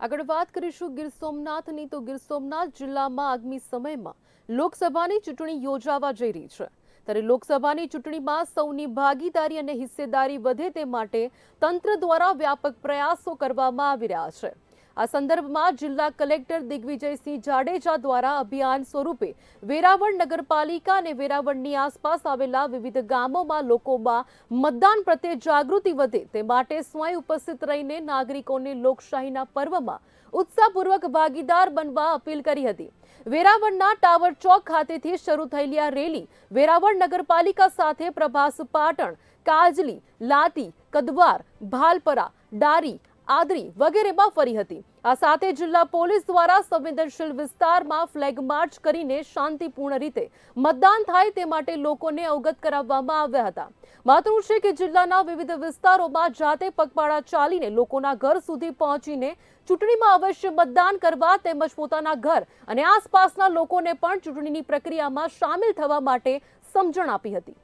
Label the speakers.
Speaker 1: આગળ વાત કરીશું ગીર સોમનાથની. તો ગીર સોમનાથ જિલ્લામાં આગામી સમયમાં લોકસભાની ચૂંટણી યોજાવા જઈ રહી છે. ત્યારે લોકસભાની ચૂંટણીમાં સૌની ભાગીદારી અને હિસ્સેદારી વધે તે માટે તંત્ર દ્વારા વ્યાપક પ્રયાસો કરવામાં આવી રહ્યા છે. આ સંદર્ભમાં જિલ્લા કલેક્ટર દિગ્વિજયસિંહ જાડેજા દ્વારા અભિયાન સ્વરૂપે વેરાવળ નગરપાલિકા અને વેરાવળની આસપાસ આવેલા વિવિધ ગામોમાં લોકોમાં મતદાન પ્રત્યે જાગૃતિ વધે તે માટે સ્વયં ઉપસ્થિત રહીને નાગરિકોને લોકશાહીના પર્વમાં ઉત્સાહપૂર્વક ભાગીદાર બનવા અપીલ કરી હતી. વેરાવળના ટાવર ચોક ખાતેથી શરૂ થયેલી આ રેલી વેરાવળ નગરપાલિકા સાથે પ્રભાસ પાટણ, કાજલી લાતી કદવાર, ભાલપરા, ડારી આદરી વગેરેમાં ફરી હતી. આ સાથે જિલ્લા પોલીસ દ્વારા સંવેદનશીલ વિસ્તારમાં ફ્લેગ માર્ચ કરીને શાંતિપૂર્ણ રીતે મતદાન થાય તે માટે લોકોને અવગત કરાવવામાં આવ્યા હતા. માતું છે કે જિલ્લાના વિવિધ વિસ્તારોમાં જાતે પગપાળા ચાલીને લોકોના ઘર સુધી પહોંચીને ચૂંટણીમાં અવશ્ય મતદાન કરવા તેમજ પોતાના ઘર અને આસપાસના લોકોને પણ ચૂંટણીની પ્રક્રિયામાં સામેલ થવા માટે સમજણ આપી હતી.